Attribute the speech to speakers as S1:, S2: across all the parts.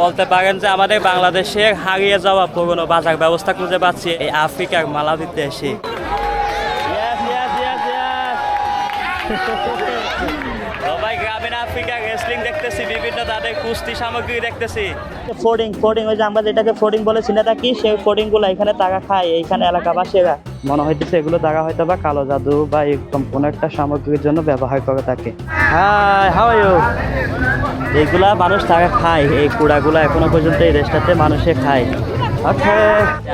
S1: বলতে পারেন যে আমাদের বাংলাদেশের হারিয়ে যাওয়া পুরনো বাজার ব্যবস্থা খুঁজে পাচ্ছি এই আফ্রিকার মালাবিতে দেশে। সবাই গ্রামীণ আফ্রিকা রেসলিং দেখতেছি, বিভিন্ন তাদের কুস্তি সামগ্রী দেখতেছি। ফোর্ডিং ফোর্ডিং ওই যে আমরা যেটাকে ফোর্ডিং বলে চিনে থাকি, সেই ফোর্ডিংগুলো এখানে টাকা খায়, এইখানে এলাকাবাসীরা। মনে হইতেছে এগুলো টাকা হয়তো বা কালো জাদু বা এরকম কোনো একটা সামগ্রীর জন্য ব্যবহার করে থাকে। হাই ইউ এইগুলা মানুষ টাকা খায়। এই কুড়াগুলা এখনও পর্যন্ত এই দেশটাতে মানুষে খায়। ওকে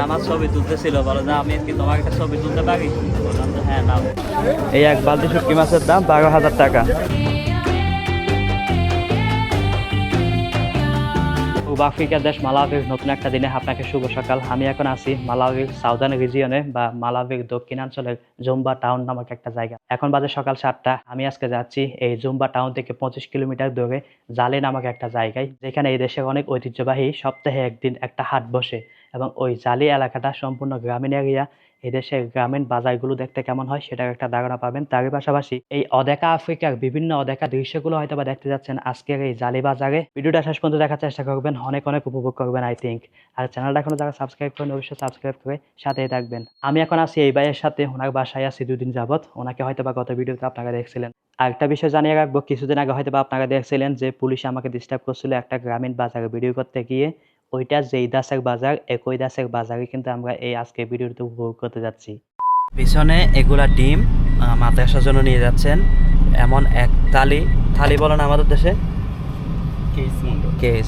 S1: আমার ছবি তুলতেছিল বলো যে আমি কি তোমার একটা ছবি তুলতে পারি? বললাম যে হ্যাঁ নাও। এই এক বালতি শুটকি মাছের দাম বারো হাজার টাকা। পূর্ব আফ্রিকার দেশ মালাউইর নতুন একটা দিনে আপনাকে শুভ সকাল। আমি এখন আছি মালাউইর সাউদার্ন রিজিয়নে বা মালাউইর দক্ষিণাঞ্চলের জুম্বা টাউন নামক একটা জায়গা। এখন বাজে সকাল সাতটা। আমি আজকে যাচ্ছি এই জুম্বা টাউন থেকে পঁচিশ কিলোমিটার দূরে জালে নামক একটা জায়গায়, যেখানে এই দেশের অনেক ঐতিহ্যবাহী সপ্তাহে একদিন একটা হাট বসে এবং ওই জালি এলাকাটা সম্পূর্ণ গ্রামীণ এরিয়া এই দেশের গ্রামীণ বাজারগুলো দেখতে কেমন হয় সেটার একটা ধারণা পাবেন। তারই পাশাপাশি এই অদেখা আফ্রিকার বিভিন্ন অদেখা দৃশ্যগুলো হয়তো বা দেখতে যাচ্ছেন আজকের এই জালি বাজারে। ভিডিওটা শেষ পর্যন্ত দেখার চেষ্টা করবেন, অনেক অনেক উপভোগ করবেন আই থিঙ্ক আর চ্যানেলটা এখনও যারা সাবস্ক্রাইব করেন অবশ্যই সাবস্ক্রাইব করে সাথেই থাকবেন। আমি এখন আছি এই ভাইয়ের সাথে, ওনার বাসায় আছি দুদিন যাবত ওনাকে হয়তো বা গত ভিডিওতে আপনারা দেখছিলেন। আরেকটা বিষয় জানিয়ে রাখব, কিছুদিন আগে হয়তো বা আপনারা দেখছিলেন যে পুলিশ আমাকে ডিস্টার্ব করছিল একটা গ্রামীণ বাজারে ভিডিও করতে গিয়ে। ওইটা যেই দাসের বাজার একই দাসের বাজারে কিন্তু আমরা এই আজকে ভিডিওতে উপভোগ করতে যাচ্ছি। পিছনে এগুলা ডিম আহ, মাদ্রাসার জন্য নিয়ে যাচ্ছেন এমন এক থালি। থালি বলেন আমাদের দেশে? কেস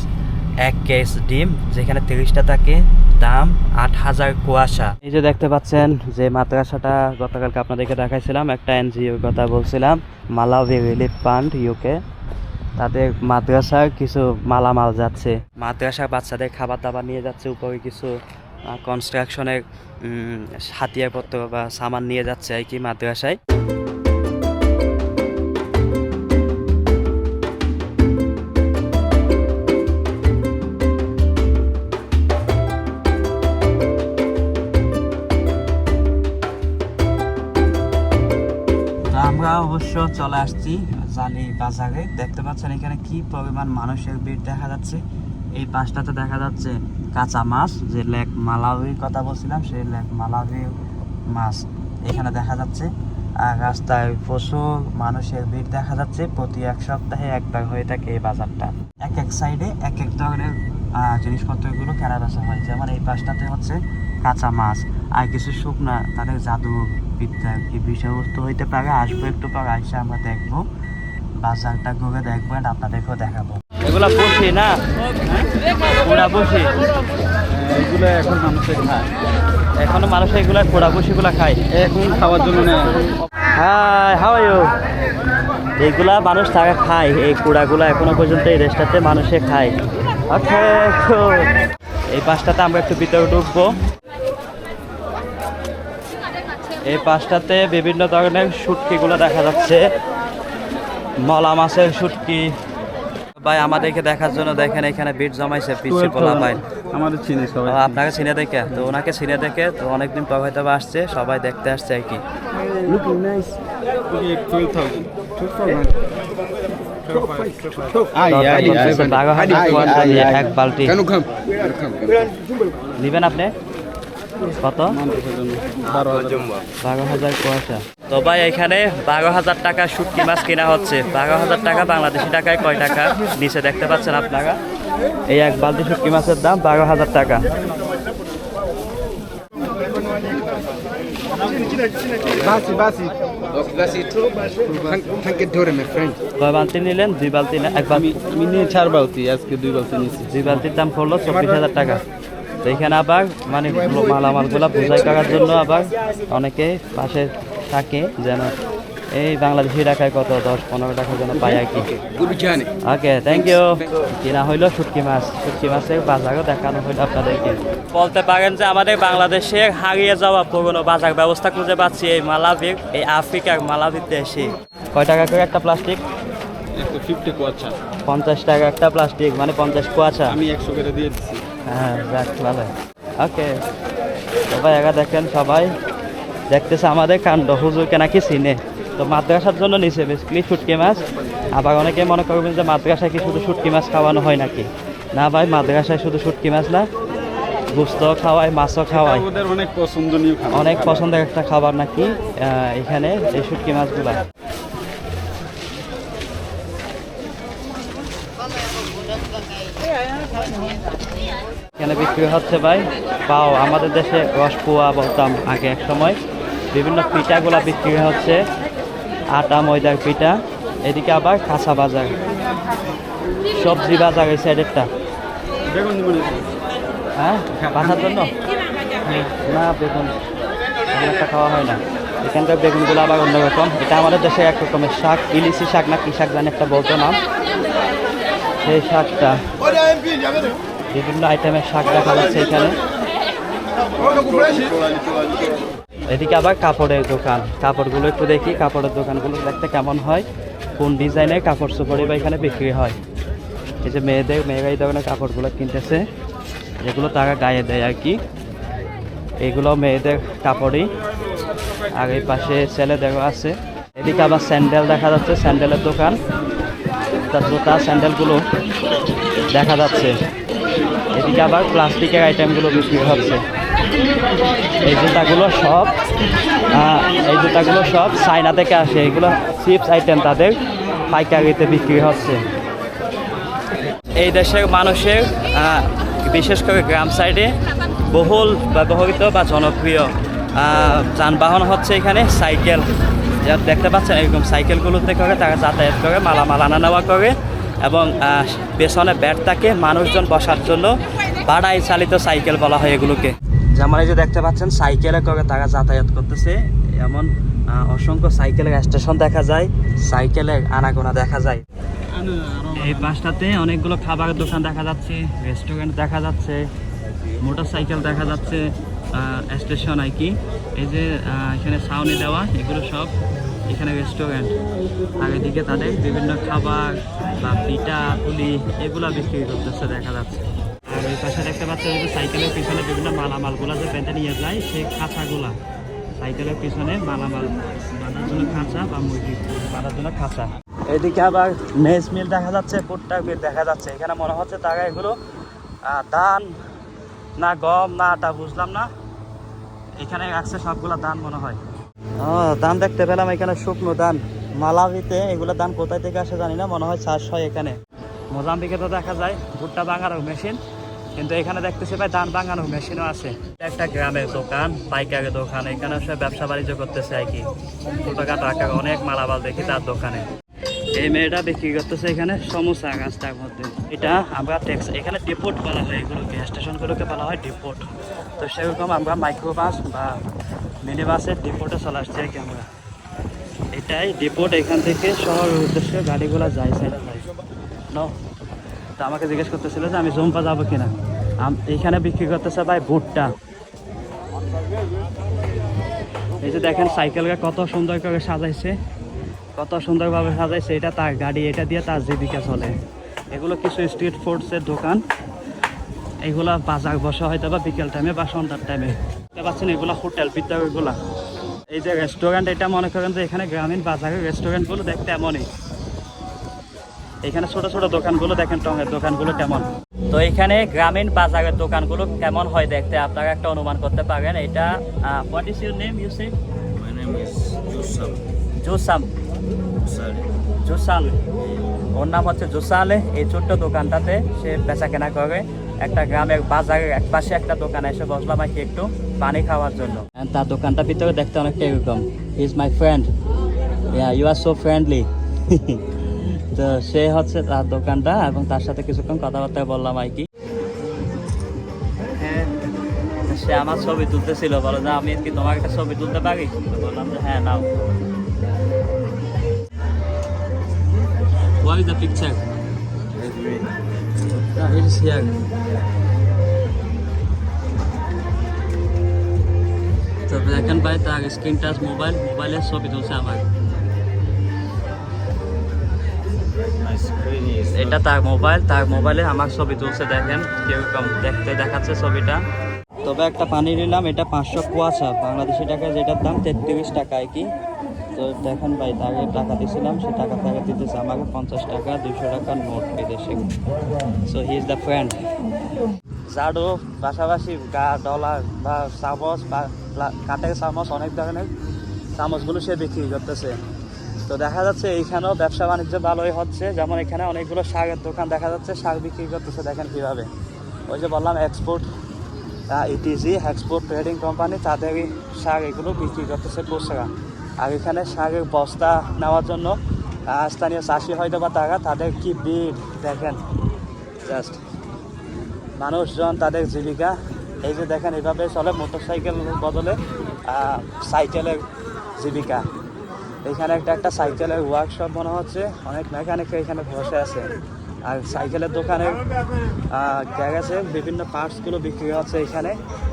S1: এক কেস ডিম যেখানে তিরিশটা থাকে দাম আট হাজার কুয়াশা। এই যে দেখতে পাচ্ছেন যে মাদ্রাসাটা গতকালকে আপনাদেরকে দেখাইছিলাম একটা এনজিওর কথা বলছিলাম মালাউই রিলিফ ফান্ড ইউকে তাদের মাদ্রাসার কিছু মালামাল যাচ্ছে। মাদ্রাসার বাচ্চাদের খাবার দাবার নিয়ে যাচ্ছে, উপরে কিছু কনস্ট্রাকশনের হাতিয়ারপত্র বা সামান নিয়ে যাচ্ছে আর কি মাদ্রাসায়। চলে আসছি জালি বাজারে। দেখতে পাচ্ছেন এখানে কি পরিমাণ মানুষের ভিড় দেখা যাচ্ছে। এই পাশটাতে দেখা যাচ্ছে কাঁচা মাছ, যে লেক মালাউইর কথা বলছিলাম, সেই লেক মালাউইর মাছ এখানে দেখা যাচ্ছে। আর রাস্তায় প্রচুর মানুষের ভিড় দেখা যাচ্ছে। প্রতি এক সপ্তাহে একবার হয়ে থাকে এই বাজারটা। এক এক সাইডে এক এক ধরনের জিনিসপত্রগুলো কেনা বেচা হয়। যেমন এই পাশটাতে হচ্ছে কাঁচা মাছ, আর কিছু শুকনা তাদের জাদু বিদ্যা কি বিষয়বস্তু হইতে পারে আসব একটু পর আইসা আমরা দেখব। বাজারটা ঘুরে দেখব and আপনাদেরকেও দেখাবো। এগুলা বসি না? পোড়া বসি?
S2: এগুলো এখন মানুষে খায়।
S1: এখনও মানুষ এগুলা পোড়া বসিগুলা খায়?
S2: এখন খাওয়ার জন্য নেয়।
S1: হাই হাউ ইউ মানুষ টাকা খায়। এই কুড়াগুলা এখনও পর্যন্ত এই দেশটাতে মানুষে খায়। ওকে এই পাশটাতে আমরা একটু ভিতরে ঢুকবো। এই পাশটাতে বিভিন্ন ধরনের শুটকিগুলো দেখা যাচ্ছে। মলা মাছের শুটকি। ভাই আমাদেরকে দেখার জন্য দেখেন এখানে বিট জমাইছে পিছিয়ে পোলা ভাই।
S2: আমাদের চিনি সবাই।
S1: আপনাকে চিনে দেখে? তো ওনাকে চিনে দেখে তো অনেকদিন পর হয়তো বা আসছে সবাই দেখতে আসছে আর কি।
S2: Looking nice okay 12000 I I I
S1: বারো হাজার কুয়াশা দিয়ে এক বালতি। নিবেন আপনি? কত?
S2: বারো হাজার
S1: কুয়াশা। তো ভাই এখানে বারো হাজার টাকা শুটকি মাছ কেনা হচ্ছে। বারো হাজার টাকা বাংলাদেশি টাকায় কয় টাকা? নিচে দেখতে পাচ্ছেন আপনারা। এই এক বালতি শুটকি মাছের দাম বারো হাজার টাকা। কয় বালতি নিলেন? দুই বালতি না এক বালতি?
S2: চার বালতি আজকে দুই বালতি নিয়েছি।
S1: দুই বালতির দাম পড়ল চব্বিশ হাজার টাকা। তো এখানে আবার মানে মালামালগুলা বোঝাই করার জন্য আবার অনেকে পাশে থাকে যেন এই বাংলাদেশি টাকায় কত দশ পনেরো টাকার জন্য পাই আর কি। ওকে থ্যাংক ইউ কিনা হইল শুটকি মাছ শুটকি মাছের বাজারও দেখানো হইল আপনাদেরকে। বলতে পারেন যে আমাদের বাংলাদেশের হারিয়ে যাওয়া পুরনো বাজার ব্যবস্থা খুঁজে পাচ্ছি এই মালাবির এই আফ্রিকার মালাবির দেশে। কয় টাকা করে একটা প্লাস্টিক? পঞ্চাশ টাকা একটা প্লাস্টিক মানে পঞ্চাশ কুয়াশা
S2: আমি একশো করে দিয়ে দিচ্ছি
S1: হ্যাঁ যাক ভালো। ওকে সবাই একা দেখেন সবাই। দেখতেছে আমাদের কাণ্ড হুজুরকে নাকি চিনে। তো মাদ্রাসার জন্য নিচে বেসিক্যালি শুটকি মাছ। আবার অনেকে মনে করবেন যে মাদ্রাসায় কি শুধু শুটকি মাছ খাওয়ানো হয় নাকি? না ভাই মাদ্রাসায় শুধু শুটকি মাছ না গুস্ত খাওয়ায় মাছও খাওয়ায়।
S2: অনেক পছন্দনীয়
S1: অনেক পছন্দের একটা খাবার নাকি এখানে এই শুটকি মাছগুলা। এখানে বিক্রি হচ্ছে ভাই। পাও আমাদের দেশে রসপুয়া বলতাম আগে এক সময়। বিভিন্ন পিঠাগুলা বিক্রি হচ্ছে। আটা ময়দার পিঠা এদিকে আবার কাঁচা বাজার। সবজি বাজার এই সাইডেরটা হ্যাঁ। বাসার জন্য? না বেগুন। একটা খাওয়া হয় না। এখানকার বেগুনগুলো আবার অন্যরকম। এটা আমাদের দেশে এক রকমের শাক। ইলিশি শাক না কি শাক জানি একটা বলতো নাম। সেই শাকটা। বিভিন্ন আইটেমের শাক দেখা যাচ্ছে এখানে। এদিকে আবার কাপড়ের দোকান। কাপড়গুলো একটু দেখি, কাপড়ের দোকানগুলো দেখতে কেমন হয়, কোন ডিজাইনের কাপড় চোপড়ই বা এখানে বিক্রি হয়। এই যে মেয়েদের মেয়েরা এই ধরনের কাপড়গুলো কিনতেছে, যেগুলো তারা গায়ে দেয় আর কি। এগুলো মেয়েদের কাপড়ই। আর এই পাশে ছেলেদেরও আছে। এদিকে আবার স্যান্ডেল দেখা যাচ্ছে, স্যান্ডেলের দোকান। তার জুতা, স্যান্ডেলগুলো দেখা যাচ্ছে। এদিকে আবার প্লাস্টিকের আইটেমগুলো বিক্রি হচ্ছে। এই জুতাগুলো সব এই জুতাগুলো সব চায়না থেকে আসে। এগুলো চিপস আইটেম তাদের পাইকারিতে বিক্রি হচ্ছে। এই দেশের মানুষের বিশেষ করে গ্রাম সাইডে বহুল ব্যবহৃত বা জনপ্রিয় যানবাহন হচ্ছে এখানে সাইকেল দেখতে পাচ্ছেন, এরকম সাইকেলগুলোতে করে তারা যাতায়াত করে, মালামাল আনা নেওয়া করে। এবং পেছনে ব্যাট থাকে মানুষজন বসার জন্য বাড়াই চালিত সাইকেল বলা হয় এগুলোকে। যেমন এই যে দেখতে পাচ্ছেন, সাইকেলে করে তারা যাতায়াত করতেছে। এমন অসংখ্য সাইকেলের স্টেশন দেখা যায় সাইকেলের আনাগোনা দেখা যায়। এই পাশটাতে অনেকগুলো খাবারের দোকান দেখা যাচ্ছে, রেস্টুরেন্ট দেখা যাচ্ছে মোটর সাইকেল দেখা যাচ্ছে স্টেশন আর কি। এই যে এখানে ছাউনি দেওয়া, এগুলো সব এখানে রেস্টুরেন্ট আর এদিকে তাদের বিভিন্ন খাবার বা পিঠা, পুলি এগুলা বিক্রি করতেছে দেখা যাচ্ছে। আর এই পাশে দেখতে পাচ্ছেন এই যে সাইকেলের পিছনে বিভিন্ন মালামালগুলো যে বেঁধে নিয়ে যায়, সেই খাঁচাগুলা। সাইকেলের পিছনে মালামাল, বাঁধার জন্য খাঁচা বা মুরগি বাঁধার জন্য খাঁচা। এদিকে আবার মেজ মিল দেখা যাচ্ছে ভুট্টা মিল দেখা যাচ্ছে। এখানে মনে হচ্ছে তারা এগুলো ধান না গম না আটা, বুঝলাম না। এখানে রাখছে সবগুলো ধান মনে হয়। ধান দেখতে পেলাম এখানে শুকনো ধান। মালাভিতে এগুলো ধান কোথায় থেকে আসে জানি না, মনে হয় চাষ হয় এখানে। মোজাম্বিকে তো দেখা যায়, ভুট্টা ভাঙানোর মেশিন, কিন্তু এখানে দেখতেছি ভাই ধান ভাঙানোর মেশিনও আছে। একটা গ্রামের দোকান পাইকারি দোকান, এখানে সে ব্যবসা বাণিজ্য করতেছে আর কি। ছোটখাটো আকারে অনেক মালামাল দেখি তার দোকানে। এই মেয়েটা বিক্রি করতেছে এখানে সমোসা রাস্তার মধ্যে। এটা আমরা ট্যাক্স এখানে ডিপোট বলা হয় এগুলোকে স্টেশনগুলোকে বলা হয় ডিপোট তো সেরকম আমরা মাইক্রো বাস বা মিনি বাসের ডিপোটে চলে আসছি আর কি আমরা। এটাই ডিপোট এখান থেকে শহরের উদ্দেশ্যে গাড়িগুলো যায় সেটা যায়। ন তো আমাকে জিজ্ঞেস করতেছিল যে আমি জম্পা যাব কিনা। এইখানে বিক্রি করতেছে ভাই ভুট্টা। এই যে দেখেন সাইকেলকে কত সুন্দর করে সাজাইছে। কত সুন্দরভাবে সাজাইছে। এটা তার গাড়ি, এটা দিয়ে তার জীবিকা চলে। এগুলো কিছু স্ট্রিট ফুডসের দোকান। এগুলা বাজার বসা হয়তো বা বিকেল টাইমে বা সন্ধ্যার টাইমে দেখতে পাচ্ছেন এগুলো হোটেল এগুলা। এই যে রেস্টুরেন্ট এটা মনে করেন যে এখানে গ্রামীণ বাজারের রেস্টুরেন্টগুলো দেখতে এমনই। এখানে ছোট ছোট দোকানগুলো দেখেন টঙের দোকানগুলো কেমন। তো এখানে গ্রামীণ বাজারের দোকানগুলো কেমন হয় দেখতে আপনারা একটা অনুমান করতে পারেন। এটা what is your name you say
S3: Yusuf
S1: জুসাম জুসাল ওর নাম হচ্ছে জুসালে এই ছোট্ট দোকানটাতে সে বেচা কেনা করে। একটা গ্রামের বাজারের এক পাশে একটা দোকানে এসে বসলাম আর কি একটু পানি খাওয়ার জন্য। তার দোকানটা ভিতরে দেখতে অনেকটা এরকম। Is my friend you are so friendly তো সে হচ্ছে তার দোকানটা এবং তার সাথে কিছুক্ষণ কথাবার্তা বললাম আর কি। হ্যাঁ সে আমার ছবি তুলতেছিল। বলো যে আমি কি তোমার একটা ছবি তুলতে পারি? বললাম যে হ্যাঁ নাও। What is the picture? Yeah, it is. তো দেখেন ভাই তার স্ক্রিন টাচ মোবাইল মোবাইলের ছবি তুলছে আমার। এটা তার মোবাইল তার মোবাইলে আমার ছবি তুলছে দেখেন কীরকম দেখতে দেখাচ্ছে ছবিটা। তবে একটা পানি নিলাম এটা পাঁচশো কুয়াশা বাংলাদেশি টাকা যেটার দাম তেত্রিশ টাকা কি? তো দেখেন ভাই তাকে টাকা দিয়েছিলাম, সে টাকা টাকা দিতেছে আমাকে পঞ্চাশ টাকা দুশো টাকার নোট বিদেশে। So he is the friend ঝাড়ু, পাশাপাশি গা ডলার বা চামচ বা কাঠের চামচ, অনেক ধরনের চামচগুলো সে বিক্রি করতেছে। তো দেখা যাচ্ছে এইখানেও ব্যবসা বাণিজ্য ভালোই হচ্ছে। যেমন এখানে অনেকগুলো শাকের দোকান দেখা যাচ্ছে, শাক বিক্রি করতেছে, দেখেন কীভাবে। ওই যে বললাম export ETG export trading company তাদেরই শাক এগুলো বিক্রি করতেছে খুচরা আর এখানে শাকের বস্তা নেওয়ার জন্য স্থানীয় চাষি হয়তো বা তারা তাদের কি ভিড় দেখেন? জাস্ট মানুষজন তাদের জীবিকা, এই যে দেখেন এইভাবে চলে মোটরসাইকেল বদলে সাইকেলের জীবিকা। এখানে একটা একটা সাইকেলের ওয়ার্কশপ মনে হচ্ছে, অনেক মেকানিক এখানে বসে আছে। আর সাইকেলের দোকানে গ্যারেজে বিভিন্ন পার্টসগুলো বিক্রি হচ্ছে এখানে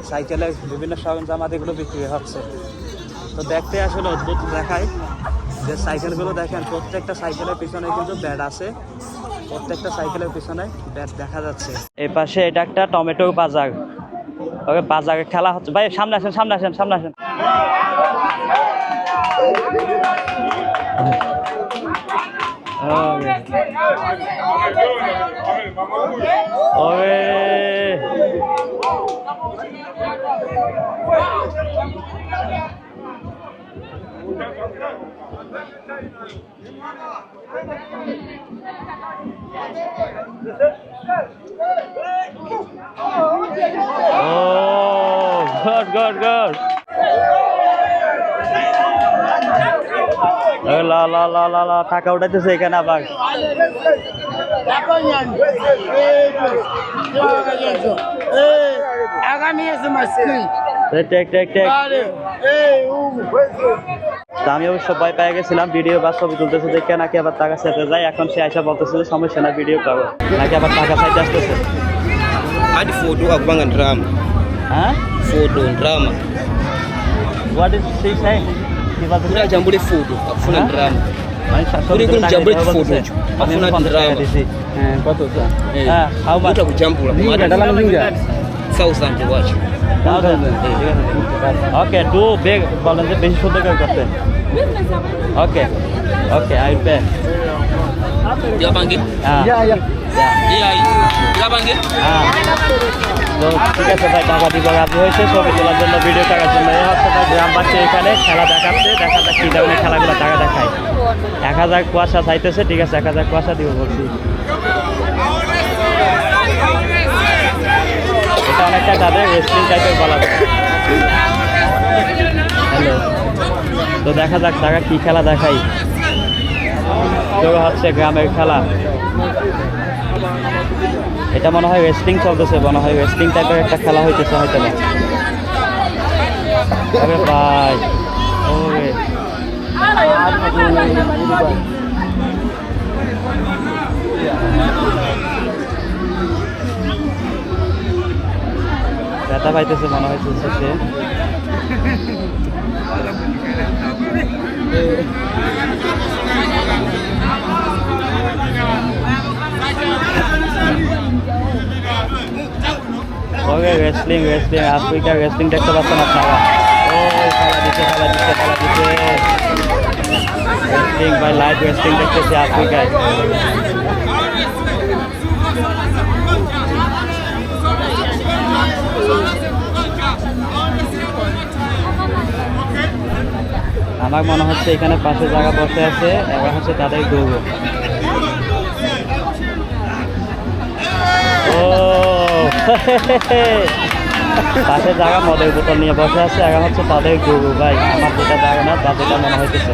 S1: সাইকেলের বিভিন্ন সরঞ্জামাদিগুলো বিক্রি হচ্ছে। তো দেখতে আসলে অদ্ভুত দেখায়। যে সাইকেলগুলো দেখেন, প্রত্যেকটা সাইকেলের পিছনে কিন্তু ব্যাড আছে। প্রত্যেকটা সাইকেলের পিছনে ব্যাট দেখা যাচ্ছে। এই পাশে এটা একটা টমেটো বাজার। ওকে বাজারে খেলা হচ্ছে। ভাই, সামনে আসেন সামনে আসেন সামনে আসেন। Oh, good, good, good. এ লা লা লা লা লা টাকা উঠাইতেছে এখানে আবার এই টেক টেক টেক তা আমি অবশ্য ভয় পেয়ে গেছিলাম ভিডিও বা ছবি তুলতেছে দেখে নাকি আবার টাকা চাইতে যায় এখন সে আইসা বলতেছে যে সমস্যা না ভিডিও করো নাকি আবার টাকা চাইতে আসতেছে
S2: Hadi foto akubanga drama.
S1: হ্যাঁ
S2: Foto drama.
S1: What is she saying কি বলতেছে
S2: Kuna jambule foto akufuna
S1: Huh?
S2: drama.
S1: মানে ছবি
S2: Kuri
S1: তুলে
S2: kuri
S1: টাকা
S2: jambule
S1: দিতে হবে
S2: photo
S1: বলতেছে।
S2: chu.
S1: আমি
S2: Akufuna
S1: পঞ্চাশ টাকা
S2: drama.
S1: দিছি।
S2: Eh, kwanza za. Eh.
S1: হ্যাঁ how much
S2: Uta kujambula. Thousand watch.
S1: Okay two বেগ বলেন যে বেশি সুন্দর okay okay I pay
S2: Dia panggil?
S1: হ্যাঁ
S2: Iya, iya. Dia panggil?
S1: হ্যাঁ তো ঠিক আছে ভাই টাকা দিব রাজি হয়েছে ছবি তোলার জন্য ভিডিও করার জন্য এই হচ্ছে ভাই গ্রামবাসী এখানে খেলা দেখাচ্ছে দেখা যাক কী ধরনের খেলাগুলো টাকা দেখায় এক হাজার কুয়াশা চাইতেছে ঠিক আছে এক হাজার কুয়াশা দিব বলছি এটা অনেকটা তাদের রেসলিং টাইপের বলা হ্যালো তো দেখা যাক তারা কী খেলা দেখাই তো হচ্ছে গ্রামের খেলা। এটা মনে হয় রেসলিং চলতেছে, মনে হয় রেসলিং টাইপের একটা খেলা হইতেছে হয়তো না আরে ভাই, ওরে। ব্যথা পাইতেছে মনে হইতেছে সে ওকে রেসলিং রেসলিং আফ্রিকা রেসলিং দেখতে পাচ্ছেন আপনারা। ও খেলা দিচ্ছে খেলা দিচ্ছে খেলা দিচ্ছে। রেসলিং ভাই লাইভ রেসলিং দেখতেছি আফ্রিকায় আমার মনে হচ্ছে এখানে পাশে জায়গা বসে আছে এবার হচ্ছে তাদের গরু ও। পাশে জায়গা মদের বোতল নিয়ে বসে আছে এখন হচ্ছে তাদের গরু ভাই। আমার যেটা জায়গা না তার যেটা মনে হইতেছে।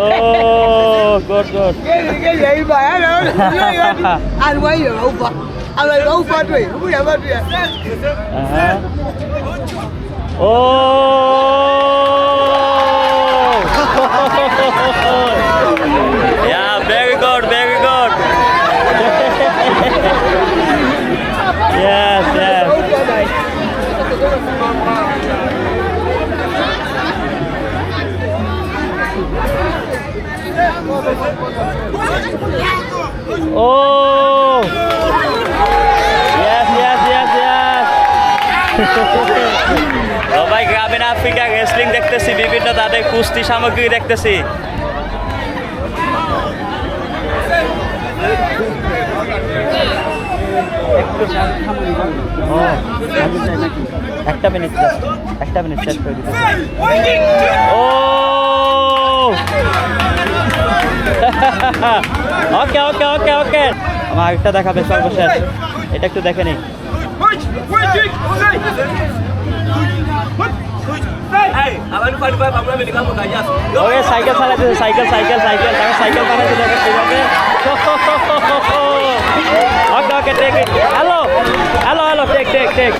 S1: Oh, good, good.
S4: And when you're over, I'm
S1: like, oh, far. Who never do. Oh. তাদের কুস্তি সামগ্রী দেখতেছি একটা মিনিট একটা মিনিট শেষ করে দিতে ও ওকে ওকে ওকে ওকে আমার আরেকটা দেখাবে সর্বশেষ এটা একটু দেখে নিই ওকে সাইকেল চালাইতেছে সাইকেল সাইকেল সাইকেল তাকে সাইকেল বানাইতে দেখে কীভাবে okay okay take hello hello hello take take take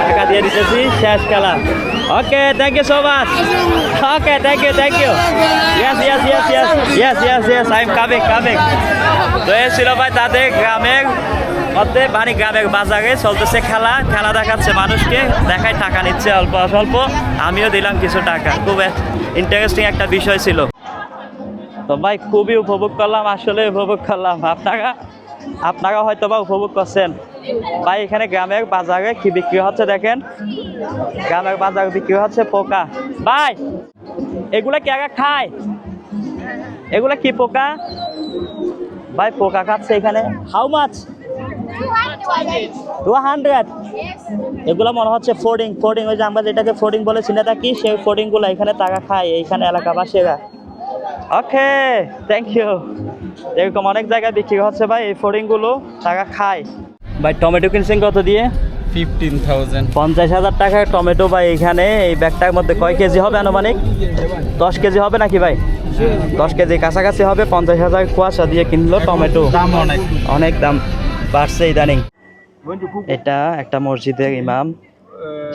S1: টাকা দিয়ে দিতেছি শেষ খেলা okay thank you so much okay thank you thank you yes yes yes yes yes yes yes I am coming coming তো এ ছিল ভাই তাদের গ্রামের মধ্যে মানে গ্রামের বাজারে চলতেছে খেলা। খেলা দেখাচ্ছে মানুষকে, দেখায় টাকা নিচ্ছে অল্প স্বল্প আমিও দিলাম কিছু টাকা। খুব ইন্টারেস্টিং একটা বিষয় ছিল। তো ভাই, খুবই উপভোগ করলাম, আসলে উপভোগ করলাম। আপনারা আপনারা হয়তো বা উপভোগ করছেন। ভাই, এখানে গ্রামের বাজারে কি বিক্রি হচ্ছে দেখেন। গ্রামের বাজারে বিক্রি হচ্ছে পোকা। ভাই, এগুলা কে আগে খায়? এগুলা কি পোকা? ভাই, পোকা খাচ্ছে এখানে। হাউ মাছ টু হান্ড্রেড এগুলো মনে হচ্ছে ফোর্ডিং ফোর্ডিং ওই যে আমরা যেটাকে ফোর্ডিং বলে চিনে থাকি সেই ফোর্ডিংগুলো এখানে টাকা খায় এইখানে এলাকাবাসীরা। ওকে থ্যাংক ইউ এরকম অনেক জায়গায় বিক্রি হচ্ছে ভাই এই ফোর্ডিংগুলো টাকা খায়। ভাই টমেটো কিনছেন কত দিয়ে?
S2: ফিফটিন থাউজেন্ড
S1: পঞ্চাশ হাজার টাকার টমেটো ভাই এখানে এই ব্যাগটার মধ্যে কয় কেজি হবে আনুমানিক? দশ কেজি হবে নাকি ভাই? দশ কেজি কাছাকাছি হবে পঞ্চাশ হাজার কুয়াশা দিয়ে কিনলো টমেটো।
S2: দাম অনেক।
S1: অনেক দাম। বাড়ছে ইদানিং। এটা একটা মসজিদের ইমাম।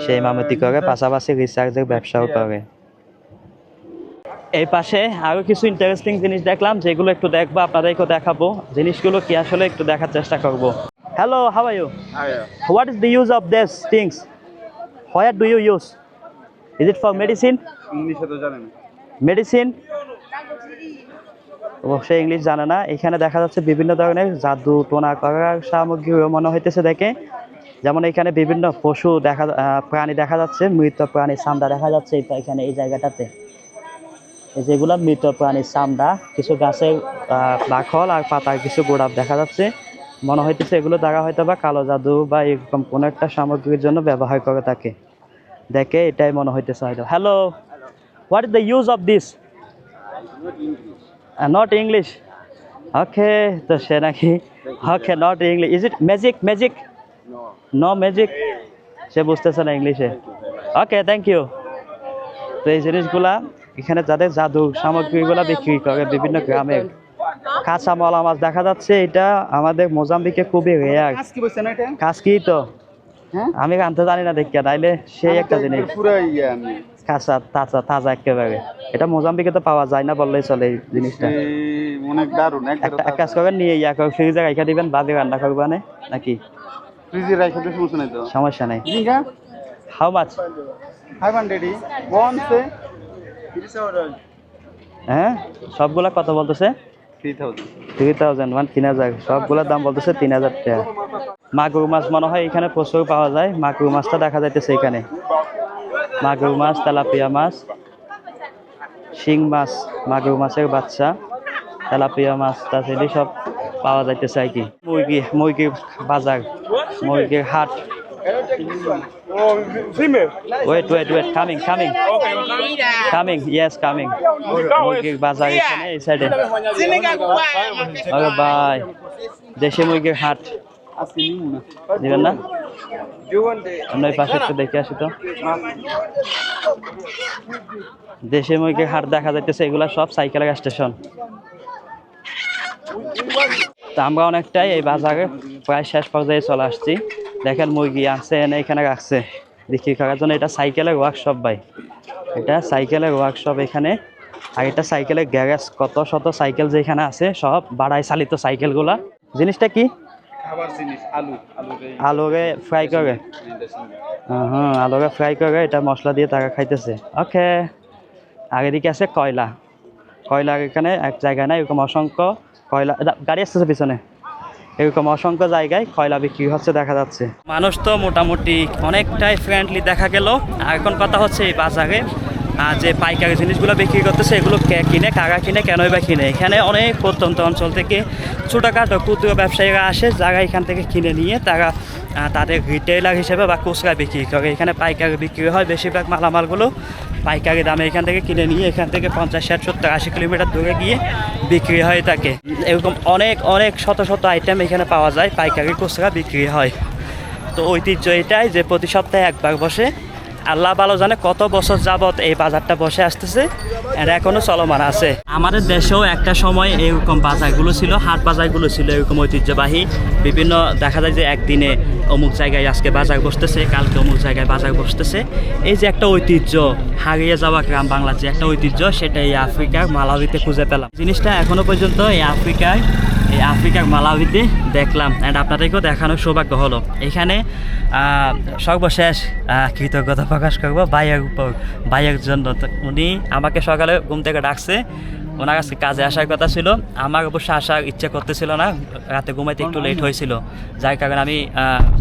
S1: সে ইমামতি করে? পাশাপাশি রিসার্চের ব্যবসাও করে। এই পাশে আরও কিছু ইন্টারেস্টিং জিনিস দেখলাম যেগুলো একটু দেখব আপনাদেরকেও দেখাবো। জিনিসগুলো কি আসলে একটু দেখার চেষ্টা করব। Hello how are you what is the use of this things where do you use is it for medicine medicine অবশ্যই ইংলিশ জানে না। এখানে দেখা যাচ্ছে বিভিন্ন ধরনের জাদু, টোনা করার সামগ্রীও মনে হইতেছে দেখে। যেমন এখানে বিভিন্ন পশু দেখা প্রাণী দেখা যাচ্ছে, মৃত প্রাণীর চামড়া দেখা যাচ্ছে এখানে, এই জায়গাটাতে। যেগুলো মৃত প্রাণীর চামড়া কিছু গাছের বাকল আর পাতার কিছু গোড়াপ দেখা যাচ্ছে। মনে হইতেছে এগুলো দ্বারা হয়তো বা কালো জাদু বা এরকম কোনো একটা সামগ্রীর জন্য ব্যবহার করে থাকে। দেখে এটাই মনে হইতেছে হয়তো। Hello what is the use of this not English okay তো সে নাকি। Okay not English is it magic magic no magic সে বুঝতেছে না ইংলিশে ওকে থ্যাংক ইউ তো এই জিনিসগুলা এখানে যাদের জাদু সামগ্রীগুলা বিক্রি করে বিভিন্ন গ্রামে কাঁচা মলা মাছ দেখা যাচ্ছে এটা আমাদের মোজাম্বিকে খুবই রেয়ার
S2: কাজ কি
S1: তো?
S2: হ্যাঁ?
S1: আমি আনতে জানি না দেখিয়া নাইলে সেই একটা জিনিস। কাঁচা তাজা তাজা একেবারে। এটা মোজাম্বিকে তো পাওয়া যায় না বললেই চলে এই জিনিসটা।
S2: অনেক দারুণ
S1: এক কাজ করবেন নিয়ে ইয়া করে ফ্রিজে রাখা দিবেন বাদে রান্না করবেন নাকি?
S2: ফ্রিজে রাখতে তো সমস্যা নাই তো?
S1: সমস্যা নাই।
S2: জিঙ্গা
S1: how much
S2: five hundred one সে
S1: হ্যাঁ? সবগুলা কত বলতেছে?
S2: থাউজেন্ড
S1: থ্রি থাউজেন্ড ওয়ান তিন হাজার। সবগুলোর দাম বলতেছে তিন হাজার টাকা। মাগুর মাছ মনে হয় এখানে প্রচুর পাওয়া যায়। মাগুর মাছটা দেখা যাইতেছে এখানে। মাগুর মাছ তেলাপিয়া মাছ শিং মাছ মাগুর মাছের বাচ্চা তেলাপিয়া মাছ তাছাড়া সব পাওয়া যাইতেছে আর কি। মুরগি মুরগির বাজার মুরগির হাট। Wait wait wait coming coming coming yes coming মুরগির বাজার এখানে এই সাইডে বাই দেশি মুরগির হাট।
S2: না
S1: দিবেন না? আমরা এই পাশে একটু দেখে আসি তো। দেশে মুরগির হাট দেখা যাইতেছে, এগুলা সব সাইকেলের স্টেশন। তো আমরা অনেকটাই এই বাজারে প্রায় শেষ পর্যায়ে চলে আসছি। দেখেন মুরগি আছে, এনে এখানে রাখছে। বিক্রি করার জন্য এটা সাইকেলের ওয়ার্কশপ ভাই। এটা সাইকেলের ওয়ার্কশপ এখানে। আর এটা সাইকেলের গ্যারেজ কত শত সাইকেল যেখানে আছে, সব বাড়াই চালিত সাইকেলগুলা। জিনিসটা কি?
S2: আলু আলু।
S1: আলুরে ফ্রাই করে। হ্যাঁ আলুরে ফ্রাই করে এটা মশলা দিয়ে তারা খাইতেছে। ওকে আর এদিকে আছে কয়লা। কয়লার এখানে এক জায়গায় না এরকম অসংখ্য কয়লা গাড়ি আসতেছে পিছনে। এরকম অসংখ্য জায়গায় কয়লা বিক্রি হচ্ছে দেখা যাচ্ছে। মানুষ তো মোটামুটি অনেকটাই ফ্রেন্ডলি দেখা গেল। এখন কথা হচ্ছে এই বাজারে। যে পাইকারি জিনিসগুলো বিক্রি করতেছে, এগুলো কে কিনে, কারা কিনে, কেনই বা কিনে? এখানে অনেক প্রত্যন্ত অঞ্চল থেকে ছোটোখাটো ক্ষুদ্র ব্যবসায়ীরা আসে, যারা এখান থেকে কিনে নিয়ে তারা তাদের রিটেইলার হিসেবে বা খুচরা বিক্রি করে। এখানে পাইকারি বিক্রি হয়, বেশিরভাগ মালামালগুলো পাইকারি দামে এখান থেকে কিনে নিয়ে এখান থেকে পঞ্চাশ, ষাট, সত্তর, আশি কিলোমিটার দূরে গিয়ে বিক্রি হয় থাকে এরকম অনেক অনেক শত শত আইটেম এখানে পাওয়া যায়, পাইকারি খুচরা বিক্রি হয়। তো ঐতিহ্য এটাই যে প্রতি সপ্তাহে একবার বসে আল্লাহ ভালো জানে কত বছর যাবত এই বাজারটা বসে আসতেছে এটা এখনও চলমান আছে। আমাদের দেশেও একটা সময় এরকম বাজারগুলো ছিল, হাট বাজারগুলো ছিল এরকম ঐতিহ্যবাহী। বিভিন্ন দেখা যায় যে একদিনে অমুক জায়গায় আজকে বাজার বসতেছে, কালকে অমুক জায়গায় বাজার বসতেছে। এই যে একটা ঐতিহ্য, হারিয়ে যাওয়া গ্রাম বাংলার যে একটা ঐতিহ্য, সেটা এই আফ্রিকার মালাবিতে খুঁজে পেলাম। জিনিসটা এখনও পর্যন্ত এই আফ্রিকায় এই আফ্রিকার মালাবিতে দেখলাম অ্যান্ড আপনাদেরকেও দেখানোর সৌভাগ্য হলো। এখানে সর্বশেষ কৃতজ্ঞতা প্রকাশ করব ভাইয়ের উপর ভাইয়ের জন্য। উনি আমাকে সকালে ঘুম থেকে ডাকছে। ওনার কাছে কাজে আসার কথা ছিল। আমার অবশ্য আসার ইচ্ছে করতেছিল না। রাতে ঘুমাইতে একটু লেট হয়েছিল। যার কারণে আমি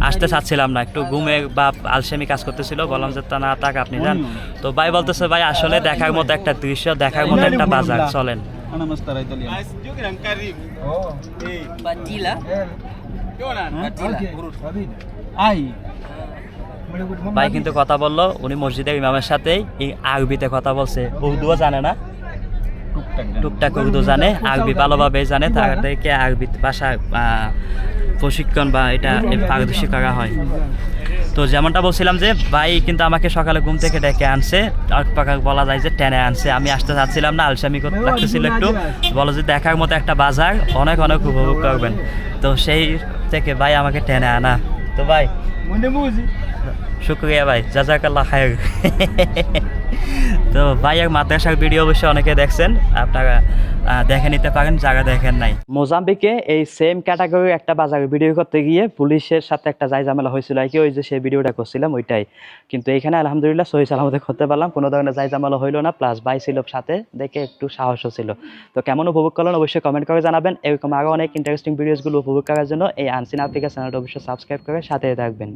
S1: আসতে চাচ্ছিলাম না। একটু ঘুমের বা আলসেমি কাজ করতেছিল। বললাম যে, তা না তাক আপনি যান। তো ভাই বলতেছে, ভাই, আসলে দেখার মতো একটা দৃশ্য, দেখার মতো একটা বাজার, চলেন।
S2: Oh.
S4: Batila.
S2: Batila. Ay.
S1: ভাই কিন্তু কথা বলল উনি মসজিদের ইমামের সাথেই এই আরবিতে কথা বলছে উর্দুও জানে না টুকটাক উর্দু জানে আরবি ভালোভাবে জানে তাদেরকে আরবি ভাষা আহ, প্রশিক্ষণ বা এটা পারদর্শী করা হয় তো যেমনটা বলছিলাম যে ভাই কিন্তু আমাকে সকালে ঘুম থেকে ডেকে আনছে আর পাকা বলা যায় যে টেনে আনছে। আমি আসতে চাচ্ছিলাম না আলসামি করতে লাগতেছিল একটু। বলো যে দেখার মতো একটা বাজার অনেক অনেক উপভোগ করবেন। তো সেই থেকে ভাই আমাকে টেনে আনা। তো ভাই. শুক্রিয়া ভাই জাজাকাল্লাহ খায়ের। তো ভাই এক মাদ্রাসার ভিডিও অবশ্যই অনেকে দেখছেন। আপনারা দেখে নিতে পারেন, যারা দেখেন নাই। মোজাম্বিকে এই সেম ক্যাটাগরির একটা বাজারে ভিডিও করতে গিয়ে পুলিশের সাথে একটা যাই ঝামেলা হয়েছিল। আর কি ওই যে সেই ভিডিওটা করছিলাম, ওইটাই। কিন্তু এখানে আলহামদুলিল্লাহ সহি সালামতে করতে পারলাম, কোনো ধরনের যাই ঝামেলা হইল না। প্লাস ভাই ছিল সাথে, দেখে একটু সাহসও ছিল। তো কেমন উপভোগ করলেন অবশ্যই কমেন্ট করে জানাবেন। এরকম আরও অনেক ইন্টারেস্টিং ভিডিওসগুলো উপভোগ করার জন্য এই আনসিন আফ্রিকা চ্যানেলটা অবশ্যই সাবস্ক্রাইব করে সাথে থাকবেন।